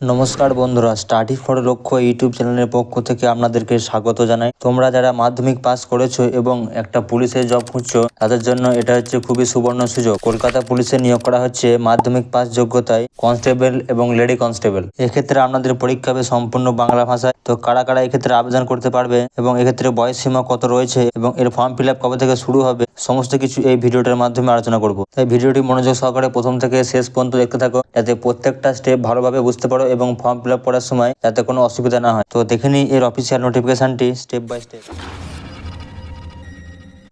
নমস্কার বন্ধুরা study for লক্ষ্য ইউটিউব চ্যানেলের পক্ষ থেকে আপনাদেরকে স্বাগত জানাই। তোমরা যারা মাধ্যমিক পাস করেছ এবং একটা পুলিশের জব খুঁজছো, তাদের জন্য এটা হচ্ছে খুবই সুবর্ণ সুযোগ। কলকাতা পুলিশে নিয়োগ করা হচ্ছে মাধ্যমিক পাস যোগ্যতায় কনস্টেবল এবং লেডি কনস্টেবল এক্ষেত্রে আপনাদের পরীক্ষা হবে সম্পূর্ণ বাংলা ভাষায়। তো কারা কারা এক্ষেত্রে আবেদন করতে পারবে এবং এক্ষেত্রে বয়স সীমা কত রয়েছে এবং এর ফর্ম ফিল কবে থেকে শুরু হবে, সমস্ত কিছু এই ভিডিওটার মাধ্যমে আলোচনা করব। তাই ভিডিওটি মনোযোগ সহকারে প্রথম থেকে শেষ পর্যন্ত দেখতে থাকো, যাতে প্রত্যেকটা স্টেপ ভালোভাবে বুঝতে পারো এবং ফর্ম ফিল আপ করার সময় যাতে কোনো অসুবিধা না হয়। তো দেখে নিই এর অফিসিয়াল নোটিফিকেশনটি স্টেপ বাই স্টেপ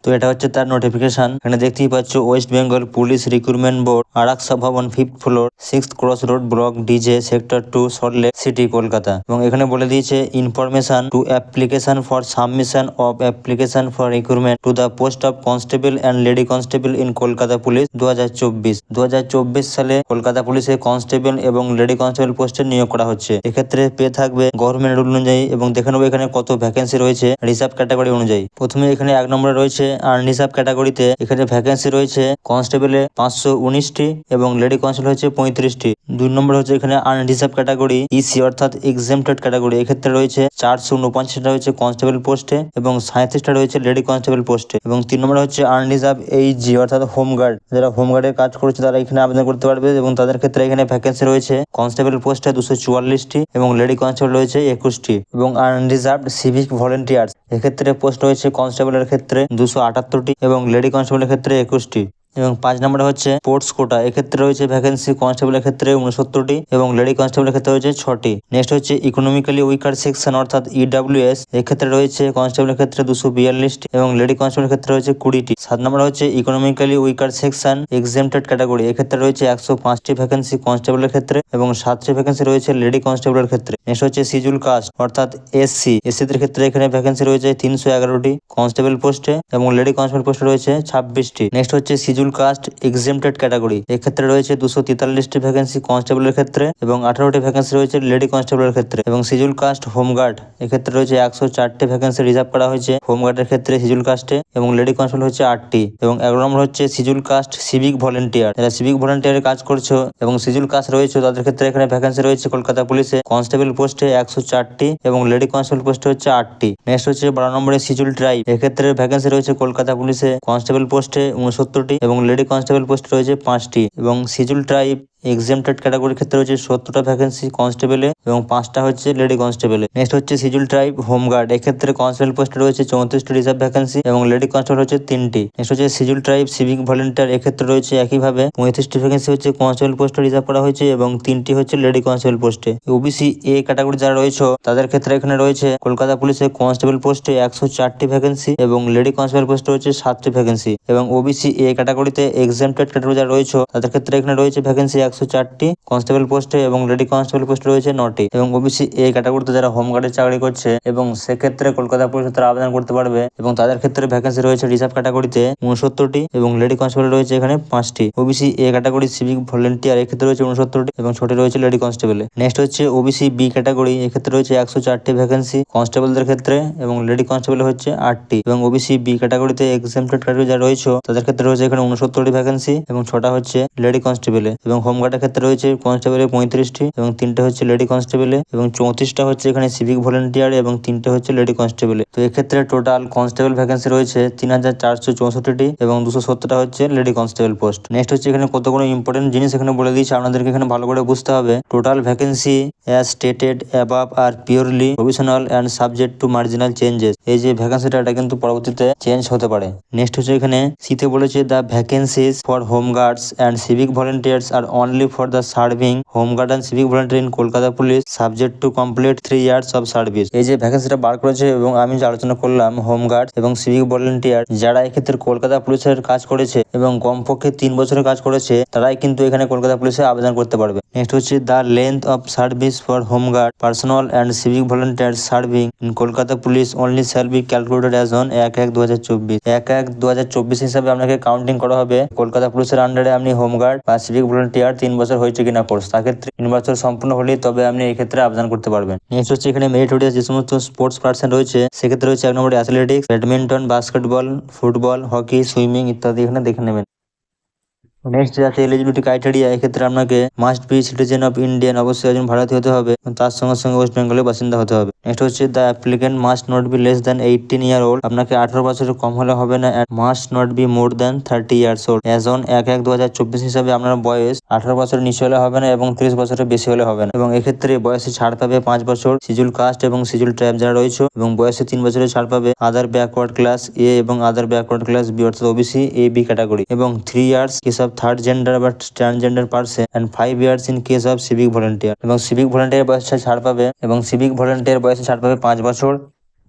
তো এটা হচ্ছে তার নোটিফিকেশন এখানে দেখতেই পাচ্ছ West Bengal police recruitment board Araksha Bhavan fifth floor six cross road block DJ sector two Salt Lake city Kolkata এবং এখানে বলে দিয়েছে information to application for submission of application for recruitment to the post of constable and lady constable in Kolkata police দু হাজার চব্বিশ দু হাজার চব্বিশ সালে কলকাতা পুলিশে কনস্টেবল এবং লেডি কনস্টেবল পোস্টে নিয়োগ করা হচ্ছে। এক্ষেত্রে পে থাকবে গভর্নমেন্ট রুল অনুযায়ী এবং দেখে নেব এখানে কত ভ্যাকেন্সি রয়েছে রিজার্ভ ক্যাটাগরি অনুযায়ী। প্রথমে এখানে এক নম্বরে রয়েছে আনরিজার্ভ ক্যাটাগরিতে এখানে ভ্যাকেন্সি রয়েছে কনস্টেবলে পাঁচশো উনিশটি এবং লেডি কনস্টেবল হচ্ছে পঁয়ত্রিশটি। দুই নম্বর হচ্ছে এখানে আনরিজার্ভ ক্যাটাগরি ইসি অর্থাৎ এক্সেমটেড ক্যাটাগরি এক্ষেত্রে রয়েছে চারশো উনপঞ্চাশটা রয়েছে কনস্টেবল পোস্টে এবং সাঁত্রিশটা রয়েছে লেডি কনস্টেবল পোস্টে এবং তিন নম্বর হচ্ছে আনরিজার্ভ এইচজি অর্থাৎ হোমগার্ড যারা হোমগার্ডের কাজ করছে তারা এখানে আবেদন করতে পারবে এবং তাদের ক্ষেত্রে এখানে ভ্যাকেন্সি রয়েছে কনস্টেবল পোস্টে দুশো চুয়াল্লিশটি এবং লেডি কনস্টেবল রয়েছে একুশটি এবং আনরিজার্ভ সিভিক ভলেন্টিয়ার্স এক্ষেত্রে পোস্ট রয়েছে কনস্টেবলের ক্ষেত্রে দুশো আটাত্তরটি এবং লেডি কনস্টেবলের ক্ষেত্রে একুশটি। এবং পাঁচ নম্বরে হচ্ছে স্পোর্টস কোটা। এক্ষেত্রে রয়েছে ভ্যাকেন্সি কনস্টেবলের ক্ষেত্রে উনসত্তরটি এবং লেডি কনস্টেবলের ক্ষেত্রে রয়েছে ছটি। নেক্সট হচ্ছে ইকোনমিক্যালি উইকার সেকশন অর্থাৎ E ইডাব্লিউএস এক্ষেত্রে রয়েছে কনস্টেবলের ক্ষেত্রে দুশো বিয়াল্লিশটি এবং লেডি কনস্টেবলের ক্ষেত্রে রয়েছে কুড়িটি। সাত নম্বর হচ্ছে economically weaker section exempted category এক্ষেত্রে রয়েছে একশো পাঁচটি ভ্যাকেন্সি কনস্টেবলের ক্ষেত্রে এবং সাতটি ভ্যাকেন্সি রয়েছে লেডি কনস্টেবলের ক্ষেত্রে। নেক্সট হচ্ছে সিজুল কাস্ট অর্থাৎ এসসি এসসিদের ক্ষেত্রে এখানে ভ্যাকেন্সি রয়েছে তিনশো এগারোটি কনস্টেবল পোস্টে এবং লেডি কনস্টেবল পোস্টে রয়েছে ছাব্বিশটি। নেক্সট হচ্ছে সিজুল কাস্ট এক্সেমটেড ক্যাটাগরি এক্ষেত্রে রয়েছে দুশো তেতাল্লিশটি ভ্যাকেন্সি কনস্টেবলের ক্ষেত্রে এবং আঠারোটি ভ্যাকেন্সি রয়েছে লেডি কনস্টেবলের ক্ষেত্রে এবং সিজুল কাস্ট হোমগার্ড এক্ষেত্রে রয়েছে একশো চারটি ভ্যাকেন্সি রিজার্ভ করা হয়েছে হোমগার্ডের ক্ষেত্রে সিজুল কাস্টে এবং লেডি কনস্টেবল হচ্ছে আটটি এবং এগারো নম্বর হচ্ছে সিজুল কাস্ট সিভিক ভলেন্টিয়ার যারা সিভিক ভলেন্টিয়ারে কাজ করছ এবং সিজুল কাস্ট রয়েছে তাদের ক্ষেত্রে এখানে ভ্যাকেন্সি রয়েছে কলকাতা পুলিশে। কনস্টেবল পোস্টে একশো চারটি এবং লেডি কনস্টেবল পোস্টে হচ্ছে আটটি। নেক্সট হচ্ছে বারো নম্বরে সিজুল ট্রাইব এক্ষেত্রে ভ্যাকেন্সি রয়েছে কলকাতা পুলিশে। কনস্টেবল পোস্টে উনসত্তরটি এবং লেডি কনস্টেবল পোস্ট রয়েছে পাঁচটি এবং সিজুল ট্রাইব এক্সেমটেড ক্যাটাগরির ক্ষেত্রে হচ্ছে সত্তরটা ভ্যাকেন্সি কনস্টেবলে এবং পাঁচটা হচ্ছে লেডি কনস্টেবলে নেক্সট হচ্ছে সিজুল ট্রাইব হোমগার্ড এক্ষেত্রে কনস্টেবল পোস্টে রয়েছে চৌত্রিশটি রিজার্ভ ভ্যাকেন্সি এবং লেডি কনস্টেবল হচ্ছে তিনটি। নেক্সট হচ্ছে সিজুল ট্রাইব সিভিক ভলেন্টিয়ার এক্ষেত্রে রয়েছে একইভাবে পঁয়ত্রিশটি ভ্যাকেন্সি হচ্ছে কনস্টেবল পোস্টে রিজার্ভ করা হয়েছে এবং তিনটি হচ্ছে লেডি কনস্টেবল পোস্টে ওবিসি এ ক্যাটাগরি যারা রয়েছে, তাদের ক্ষেত্রে এখানে রয়েছে কলকাতা পুলিশের কনস্টেবল পোস্টে একশো চারটি ভ্যাকেন্সি এবং লেডি কনস্টেবল পোস্টে রয়েছে সাতটি ভ্যাকেন্সি এবং ওবিসি এ ক্যাটাগরিতে এক্সামটেড ক্যাটাগরি যারা রয়েছে, তাদের ক্ষেত্রে এখানে রয়েছে ভ্যাকেন্সি একশো চারটি কনস্টেবল পোস্টে এবং লেডি কনস্টেবল পোস্টে রয়েছে নটি এবং ওবিসি এ ক্যাটাগরিতে যারা হোমগার্ডের চাকরি করছে এবং সেক্ষেত্রে কলকাতা পুলিশে তারা আবেদন করতে পারবে এবং তাদের ক্ষেত্রে ভ্যাকেন্সি রয়েছে রিজার্ভ ক্যাটাগরিতে উনসত্তরটি এবং লেডি কনস্টেবল রয়েছে এখানে পাঁচটি। OBC A category civic volunteer এক্ষেত্রে রয়েছে উনসত্তরটি এবং ছটি রয়েছে লেডি কনস্টেবলে। নেক্সট হচ্ছে ওবিসি বি ক্যাটাগরি এক্ষেত্রে রয়েছে একশো চারটি ভ্যাকেন্সি কনস্টেবলদের ক্ষেত্রে এবং লেডি কনস্টেবল হচ্ছে আটটি এবং ওবিসি বি ক্যাটাগরিতে এক্সামটেড ক্যাটাগরি যারা রয়েছে তাদের ক্ষেত্রে রয়েছে এখানে উনসত্তরটি ভ্যাকেন্সি এবং ছটা হচ্ছে লেডি কনস্টেবলে এবং হোমগার্ডের ক্ষেত্রে রয়েছে কনস্টেবলে পঁয়ত্রিশটি এবং তিনটে হচ্ছে লেডি কনস্টেবলে এবং চৌত্রিশটা হচ্ছে এখানে সিভিক ভলেন্টিয়ার এবং তিনটে হচ্ছে লেডি কনস্টেবলে তো এক্ষেত্রে টোটাল কনস্টেবল ভ্যাকেন্সি রয়েছে তিন হাজার চারশো চৌষট্টিটি এবং দুশো সত্তরটা হচ্ছে লেডি কনস্টেবল পোস্ট নেক্সট হচ্ছে এখানে কতগুলো ইম্পর্টেন্ট জিনিস এখানে বলে দিয়েছে, আপনাদেরকে এখানে ভালো করে বুঝতে হবে। Total vacancy as stated above are purely provisional and subject to marginal changes এই যে ভ্যাকেন্সিটা এটা কিন্তু পরবর্তীতে চেঞ্জ হতে পারে। নেক্সট হচ্ছে এখানে সিতে বলেছে the vacancies for home guards and civic volunteers are only for the serving home guard and civic volunteer in Kolkata police subject to complete three years of service এই যে ভ্যাকেন্সিটা বার করেছে এবং আমি যে আলোচনা করলাম হোম গার্ড এবং সিভিক ভলেন্টিয়ার যারা এক্ষেত্রে কলকাতা পুলিশের কাজ করেছে এবং কমপক্ষে তিন বছরের কাজ করেছে, তারাই কিন্তু এখানে কলকাতা পুলিশে আবেদন করতে পারবে। নেক্সট হচ্ছে the length of service for home guard personal and civic volunteer serving in Kolkata police only shall be calculated as on এক এক দু হাজার চব্বিশ। এক এক দু হাজার চব্বিশ হিসাবে আপনাকে কাউন্টিং করা হবে। কলকাতা পুলিশের আন্ডারে আপনি হোমগার্ড বা সিভিক ভলেন্টিয়ার তিন বছর হয়েছে কিনা কোর্স তাক্ষেত্রে তিন বছর সম্পূর্ণ হলেই তবে আপনি এক্ষেত্রে ক্ষেত্রে আবেদন করতে পারবেন। নেক্সট হচ্ছে এখানে মেরিট হয়ে যে সমস্ত স্পোর্টস পার্সন রয়েছে, সেক্ষেত্রে রয়েছে এক নম্বর athletics badminton basketball football hockey swimming ইত্যাদি এখানে দেখে নেবেন। নেক্সট যাচ্ছে এলিজিবিলিটি ক্রাইটেরিয়া এক্ষেত্রে আপনাকে must be citizen of Indian অবশ্যই একজন ভারতীয় হতে হবে তার সঙ্গে সঙ্গে ওয়েস্ট বেঙ্গলের বাসিন্দা হতে হবে। নেক্সট হচ্ছে the applicant must not be less than eighteen year old আপনাকে আঠারো বছরের কম হলে হবে না and must not be more than thirty years old as on এক এক দু হাজার চব্বিশ হিসাবে আপনার বয়স আঠারো বছরের নিচে হলে হবে না এবং ত্রিশ বছরের বেশি হলে হবে না। এবং এক্ষেত্রে বয়সে ছাড় পাবে পাঁচ বছর সিজুল কাস্ট এবং সিজুল ট্রাইব যারা রয়েছে, এবং বয়সে তিন বছরের ছাড় পাবে আদার ব্যাকওয়ার্ড ক্লাস এ এবং আদার ব্যাকওয়ার্ড ক্লাস বি অর্থাৎ ওবিসি এ বি ক্যাটাগরি এবং three years of third gender বা transgender person and five years in case of civic volunteer এবং সিভিক ভলেন্টিয়ার বয়সে ছাড় পাবে এবং সিভিক ভলেন্টিয়ার বয়সে ছাড় পাবে পাঁচ বছর।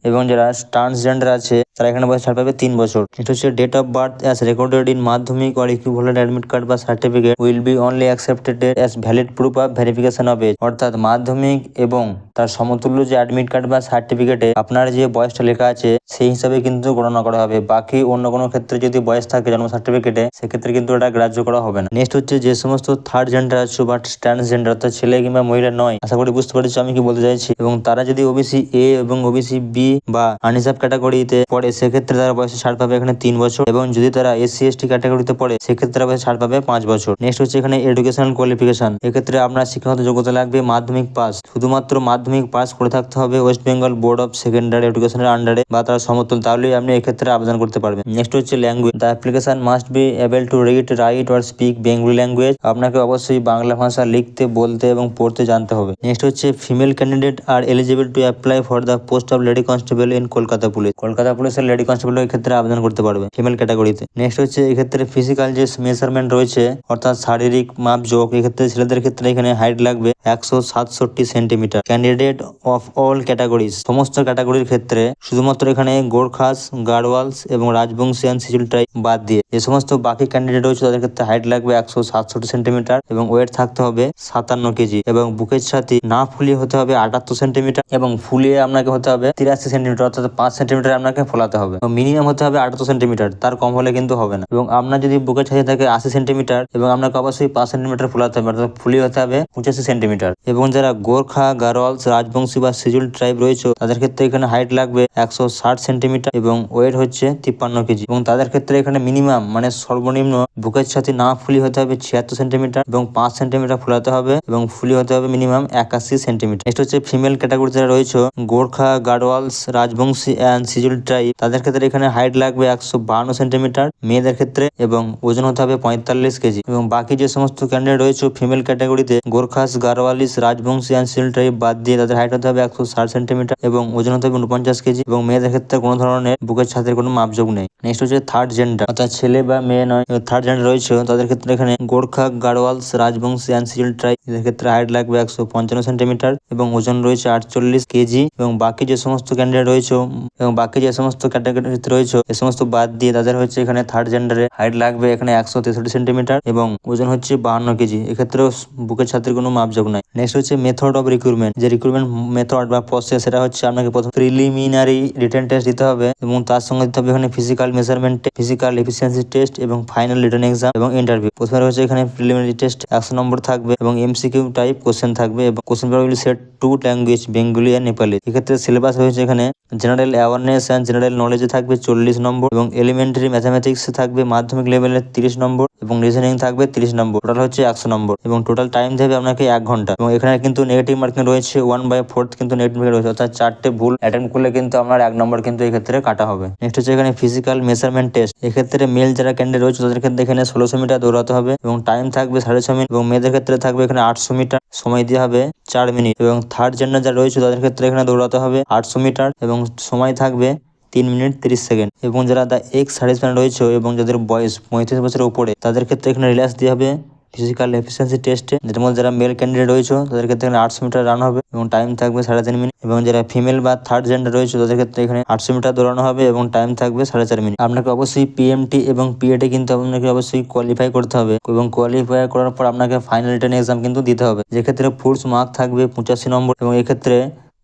এবং যারা ট্রান্সজেন্ডার আছে, তারা এখানে বয়স ছাড় পাবে তিন বছর। এটা হচ্ছে date of birth as recorded in Madhyamik or equivalent admit card বা certificate will be only accepted as valid proof of verification of age অর্থাৎ মাধ্যমিক এবং তার সমতুল্য যে অ্যাডমিট কার্ড বা সার্টিফিকেটে আপনার যে বয়সটা লেখা আছে, সেই হিসাবে কিন্তু গণনা করা হবে। বাকি অন্য কোনো ক্ষেত্রে যদি বয়স থাকে জন্ম সার্টিফিকেটে সেক্ষেত্রে কিন্তু এটা গ্রাহ্য করা হবে না। নেক্সট হচ্ছে যে সমস্ত থার্ড জেন্ডার আছে বা ট্রান্সজেন্ডার অর্থাৎ ছেলে কিংবা মহিলা নয়, আশা করি বুঝতে পারছি আমি কি বলতে চাইছি। এবং তারা যদি ওবিসি এ এবং ওবিসি বি বা আনরিজার্ভ ক্যাটাগরিতে পড়ে, সেক্ষেত্রে তারা বয়সে ছাড় পাবে এখানে তিন বছর এবং যদি তারা এসসি এসটি ক্যাটাগরিতে পড়ে, সেক্ষেত্রে তারা বয়সে ছাড় পাবে পাঁচ বছর। নেক্সট হচ্ছে এখানে এডুকেশনাল কোয়ালিফিকেশন এক্ষেত্রে আপনার শিক্ষাগত যোগ্যতা লাগবে মাধ্যমিক পাস শুধুমাত্র মাধ্যমিক পাস করে থাকতে হবে West Bengal board of secondary এডুকেশনের আন্ডারে বা তার সমতুল তাহলেই আপনি এক্ষেত্রে আবেদন করতে পারবেন। নেক্সট হচ্ছে language the application must be able to read write or speak Bengali language আপনাকে অবশ্যই বাংলা ভাষা লিখতে, বলতে এবং পড়তে জানতে হবে। নেক্সট হচ্ছে female candidate are eligible to apply for the post of lady constable in Kolkata police Kolkata পুলিশের লেডি কনস্টেবল ক্ষেত্রে আবেদন করতে পারবে ফিমেল ক্যাটাগরিতে নেক্সট হচ্ছে এক্ষেত্রে ফিজিক্যাল যে মেজারমেন্ট রয়েছে, অর্থাৎ শারীরিক মাপজোক এক্ষেত্রে ছেলেদের ক্ষেত্রে এখানে হাইট লাগবে একশো সাতষট্টি centimetre candidate of all categories সমস্ত ক্যাটাগরির ক্ষেত্রে শুধুমাত্র এখানে গোর্খাস গাড়ওয়ালস এবং রাজবংশিয়ান সিজুল টাইপ বাদ দিয়ে। যে সমস্ত বাকি ক্যান্ডিডেট রয়েছে, তাদের ক্ষেত্রে হাইট লাগবে একশো সাতষট্টি সেন্টিমিটার এবং ওয়েট থাকতে হবে সাতান্ন কেজি এবং বুকের সাথে না ফুলিয়ে হতে হবে আটাত্তর সেন্টিমিটার এবং ফুলিয়ে আপনাকে হতে হবে তিরাশি সেন্টিমিটার অর্থাৎ পাঁচ সেন্টিমিটার আপনাকে ফোলাতে হবে। মিনিমাম হতে হবে আটাত্তর সেন্টিমিটার, তার কম হলে কিন্তু হবে না। এবং আপনার যদি বুকের ছাতি থাকে আশি সেন্টিমিটার, এবং আপনাকে অবশ্যই পাঁচ সেন্টিমিটার ফোলাতে হবে, অর্থাৎ ফুলি হতে হবে পঁচাশি সেন্টিমিটার। এবং যারা গোর্খা, গারোয়ালস, রাজবংশী বা সিজুল ট্রাইব রয়েছে, তাদের ক্ষেত্রে এখানে হাইট লাগবে একশো ষাট সেন্টিমিটার এবং ওয়েট হচ্ছে তিপ্পান্ন কেজি। এবং তাদের ক্ষেত্রে এখানে মিনিমাম মানে সর্বনিম্ন বুকের ছাতি না ফুলি হতে হবে ছিয়াত্তর সেন্টিমিটার এবং পাঁচ সেন্টিমিটার ফোলাতে হবে এবং ফুলি হতে হবে মিনিমাম একাশি সেন্টিমিটার। নেক্সট হচ্ছে ফিমেল ক্যাটাগরি যারা রয়েছে, গোর্খা গাডওয়ালস রাজবংশী অ্যান্ড সিজুল ট্রাইব তাদের ক্ষেত্রে এখানে হাইট লাগবে একশো বাহান্ন সেন্টিমিটার মেয়েদের ক্ষেত্রে এবং ওজন হতে হবে পঁয়তাল্লিশ কেজি। এবং বাকি যে সমস্ত ক্যান্ডিডেট রয়েছে ফিমেল ক্যাটাগরিতে গোর্খাস গারওয়ালিস রাজবংশী অ্যান্ড সিজুল ট্রাইব বাদ দিয়ে তাদের হাইট হতে হবে একশো ষাট সেন্টিমিটার এবং ওজন হতে হবে উনপঞ্চাশ কেজি। এবং মেয়েদের ক্ষেত্রে কোনো ধরনের বুকের ছাদের কোনো মাপযোগ নেই। নেক্সট হচ্ছে থার্ড জেন্ডার অর্থাৎ ছেলে বা মেয়ে নয় থার্ড জেন্ডার রয়েছে, তাদের ক্ষেত্রে এখানে গোর্খা গাড়ওয়ালস রাজবংশী অ্যান্ড সিজুল ট্রাইব এদের ক্ষেত্রে হাইট লাগবে একশো পঞ্চান্ন সেন্টিমিটার এবং ওজন রয়েছে আটচল্লিশ কেজি। এবং বাকি যে সমস্ত ক্যান্ডিডেট রয়েছে এবং বাকি যে সমস্ত ক্যাটাগরিতে রয়েছে এ সমস্ত বাদ দিয়ে তাদের হচ্ছে এখানে থার্ড জেন্ডারে হাইট লাগবে এখানে একশো তেষট্টি সেন্টিমিটার এবং ওজন হচ্ছে বাহান্ন কেজি। এক্ষেত্রেও বুকের ছাত্রের কোনো মাপযোগ নাই। নেক্সট হচ্ছে মেথড অফ রিক্রুটমেন্ট যে রিক্রুটমেন্ট মেথড বা প্রসেস সেটা হচ্ছে আপনাকে প্রথম প্রিলিমিনারি রিটার্ন টেস্ট দিতে হবে এবং তার সঙ্গে দিতে হবে এখানে physical measurement physical efficiency test এবং ফাইনাল রিটার্ন এক্সাম এবং ইন্টারভিউ প্রথমে রয়েছে এখানে প্রিলিমিনারি টেস্ট একশো নম্বর থাকবে এবং এমসিকিউ টাইপ কোশ্চেন থাকবে এবং question set two language Bengali আর নেপালি এক্ষেত্রে সিলেবাস হয়েছে এখানে জেনারেল অ্যাওয়ারনেস অ্যান্ড জেনারেল নলেজে থাকবে চল্লিশ নম্বর এবং এলিমেন্টারি ম্যাথামেটিক্স থাকবে মাধ্যমিক লেভেলের তিরিশ নম্বর এবং রিজনিং থাকবে তিরিশ নম্বর। টোটাল হচ্ছে একশো নম্বর এবং টোটাল টাইম দেবে আপনাকে এক ঘণ্টা এবং এখানে কিন্তু নেগেটিভ মার্কিং রয়েছে ওয়ান বাই ফোর্থ কিন্তু নেগেটিভ রয়েছে অর্থাৎ চারটে ভুল অ্যাটেন্ড করলে কিন্তু আপনার এক নম্বর কিন্তু এক্ষেত্রে কাটা হবে। নেক্সট হচ্ছে এখানে ফিজিক্যাল মেজারমেন্ট টেস্ট এক্ষেত্রে মেল যারা ক্যান্ডিডেট রয়েছে তাদের ক্ষেত্রে এখানে ষোলোশো মিটার দৌড়াতে হবে এবং টাইম থাকবে সাড়ে ছ মিনিট এবং মেয়েদের ক্ষেত্রে থাকবে এখানে আটশো মিটার। সময় দিয়ে হবে চার মিনিট এবং থার্ড জেন্ডার যারা রয়েছে তাদের ক্ষেত্রে এখানে দৌড়াতে হবে আটশো মিটার এবং সময় থাকবে তিন মিনিট তিরিশ সেকেন্ড। এবং যারা দ্য এক্স সার্ভিসম্যান রয়েছে এবং যাদের বয়স পঁয়ত্রিশ বছরের উপরে, তাদের ক্ষেত্রে এখানে রিল্যাক্স দিয়ে হবে। ফিজিক্যাল এফিসিয়েন্সি টেস্টে যেটার মধ্যে যারা মেল ক্যান্ডিডেট রয়েছে, তাদের ক্ষেত্রে এখানে আটশো মিটার রান হবে এবং টাইম থাকবে সাড়ে তিন মিনিট এবং যারা ফিমেল বা থার্ড জেন্ডার রয়েছে, তাদের ক্ষেত্রে এখানে আটশো মিটার দৌড়ানো হবে এবং টাইম থাকবে সাড়ে চার মিনিট আপনাকে অবশ্যই পিএমটি এবং পিএটে কিন্তু আপনাকে অবশ্যই কোয়ালিফাই করতে হবে এবং কোয়ালিফাই করার পর আপনাকে ফাইনাল রিটার্ন এক্সাম কিন্তু দিতে হবে। যেক্ষেত্রে ফুলস মার্ক থাকবে পঁচাশি নম্বর এবং এক্ষেত্রে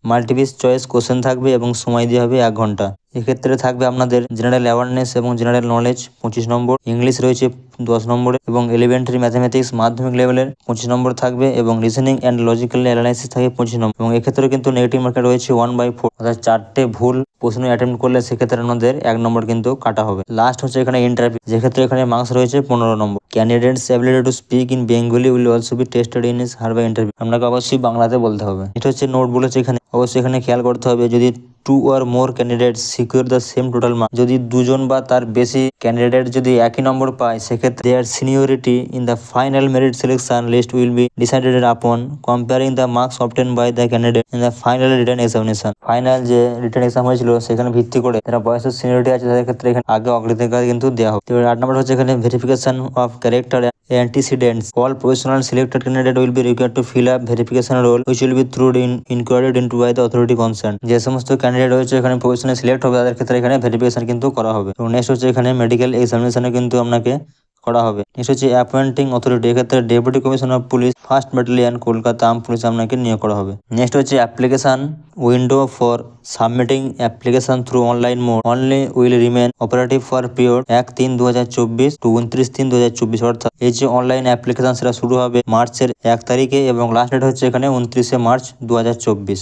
মাল্টিপিস চয়েস কোশ্চেন থাকবে এবং সময় দেওয়া হবে এক ঘণ্টা। এক্ষেত্রে থাকবে আপনাদের জেনারেল অ্যাওয়ারনেস এবং জেনারেল নলেজ পঁচিশ নম্বর ইংলিশ রয়েছে দশ নম্বরে এবং এলিমেন্টারি ম্যাথামেটিক্স মাধ্যমিক লেভেলের পঁচিশ নম্বর থাকবে এবং রিজনিং অ্যান্ড লজিক্যাল অ্যানালাইসিস থাকবে পঁচিশ নম্বর এবং এক্ষেত্রে কিন্তু নেগেটিভ মার্কে রয়েছে ওয়ান বাই ফোর অর্থাৎ চারটে ভুল প্রশ্ন অ্যাটেম্প করলে সেক্ষেত্রে আপনাদের এক নম্বর কিন্তু কাটা হবে। লাস্ট হচ্ছে এখানে ইন্টারভিউ যেক্ষেত্রে এখানে মার্কস রয়েছে পনেরো নম্বর। Candidates ability to speak in Bengali will also be tested in his her by interview আপনাকে অবশ্যই বাংলাতে বলতে হবে। এটা হচ্ছে নোট বলেছে এখানে। অবশ্যই এখানে খেয়াল করতে হবে যদি two or more candidate secure the same total mark যদি দুজন বা তার বেশি ক্যান্ডিডেট যদি একই নম্বর পায়, সেক্ষেত্রে their seniority in the final merit selection list will be decided upon comparing the marks obtain by the candidate in the final written examination final যে রিটার্ন এক্সাম হয়েছিল, সেখানে ভিত্তি করে যারা বয়সের সিনিয়রিটি আছে, তাদের ক্ষেত্রে এখানে আগে অগ্রাধিকার কিন্তু দেওয়া হবে। আট নম্বর হচ্ছে এখানে verification of character antecedents. All professional selected candidate will be required to fill up verification role, which will be through in, inquired into by the authority concerned. যে সমস্ত ক্যান্ডিডেট রয়েছে, এখানে প্রফেশনাল সিলেক্ট হবে। তাদের ক্ষেত্রে এখানে ভেরিফিকেশন কিন্তু করা হবে। এবং নেক্সট হচ্ছে এখানে মেডিকেল এক্সামিনেশনে কিন্তু আপনাকে করা হবে। নেক্সট হচ্ছে অ্যাপয়েন্টিং অথরিটি এক্ষেত্রে deputy commissioner of police first battalion Kolkata arm police আপনাকে নিয়োগ করা হবে। নেক্সট হচ্ছে application window for submitting application through online mode only will remain operative for period এক তিন দু হাজার চব্বিশ টু উনত্রিশ তিন দু হাজার চব্বিশ, অর্থাৎ এই যে অনলাইন অ্যাপ্লিকেশন সেটা শুরু হবে মার্চের এক তারিখে এবং লাস্ট ডেট হচ্ছে এখানে উনত্রিশে মার্চ দু হাজার চব্বিশ।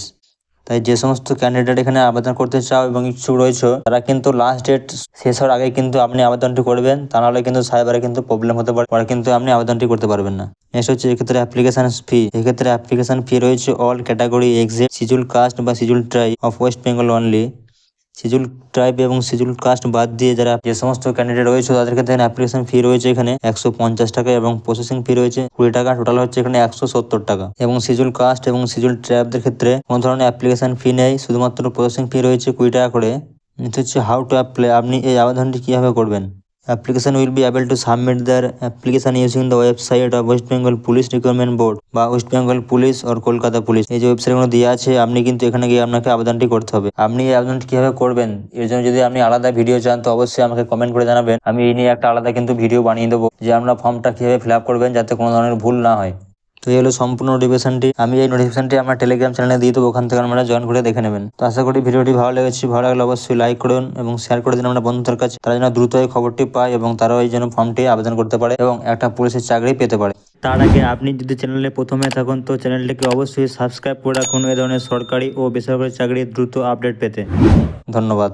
তাই যে সমস্ত ক্যান্ডিডেট এখানে আবেদন করতে চাও এবং ইচ্ছুক রয়েছে, তারা কিন্তু লাস্ট ডেট শেষ হওয়ার আগে কিন্তু আপনি আবেদনটি করবেন। তা নাহলে কিন্তু সাইবারে কিন্তু প্রবলেম হতে পারে, পরে কিন্তু আপনি আবেদনটি করতে পারবেন না। নেক্সট হচ্ছে এক্ষেত্রে অ্যাপ্লিকেশন ফি এক্ষেত্রে অ্যাপ্লিকেশন ফি রয়েছে all category except schedule caste বা schedule tribe of West Bengal only schedule tribe এবং শিডিউল কাস্ট বাদ দিয়ে যারা যে সমস্ত ক্যান্ডিডেট রয়েছে, তাদের ক্ষেত্রে অ্যাপ্লিকেশন ফি রয়েছে এখানে একশো পঞ্চাশ টাকা এবং প্রসেসিং ফি রয়েছে কুড়ি টাকা। টোটাল হচ্ছে এখানে একশো সত্তর টাকা। এবং শিডিউল কাস্ট এবং শিডিউল ট্রাইবদের ক্ষেত্রে কোনো ধরনের অ্যাপ্লিকেশন ফি নেই, শুধুমাত্র প্রসেসিং ফি রয়েছে কুড়ি টাকা করে। এটা হচ্ছে হাউ টু অ্যাপ্লাই আপনি এই আবেদনটি কীভাবে করবেন? Application will be able to submit their application using the website of West Bengal police recruitment board বা West Bengal police or Kolkata police এই যে ওয়েবসাইটগুলো দেওয়া আছে, আপনি কিন্তু এখানে গিয়ে আপনাকে আবেদনটি করতে হবে। আপনি এই আবেদনটি কীভাবে করবেন? এর জন্য যদি আপনি আলাদা ভিডিও চান, তো অবশ্যই আমাকে কমেন্ট করে জানাবেন। আমি এই নিয়ে একটা আলাদা কিন্তু ভিডিও বানিয়ে দেবো, যে আমরা ফর্মটা কীভাবে ফিল আপ করবেন যাতে কোনো ধরনের ভুল না হয়। তো এই হলো সম্পূর্ণ নোটিফিকেশনটি আমি এই নোটিফিকেশনটি আমার টেলিগ্রাম চ্যানেলে দিয়ে দেবো, ওখান থেকে আপনারা জয়েন করে দেখে নেবেন। তো আশা করি ভিডিওটি ভালো লেগেছে। ভালো লাগলে অবশ্যই লাইক করুন এবং শেয়ার করে দিন আমরা বন্ধুদের কাছে। তারা যেন দ্রুত এই খবরটি পায় এবং তারাও এই জন্য ফর্মটি আবেদন করতে পারে এবং একটা পুলিশের চাকরি পেতে পারে। তার আগে আপনি যদি চ্যানেলে প্রথমে থাকুন, তো চ্যানেলটিকে অবশ্যই সাবস্ক্রাইব করে রাখুন। এই ধরনের সরকারি ও বেসরকারি চাকরির দ্রুত আপডেট পেতে। ধন্যবাদ।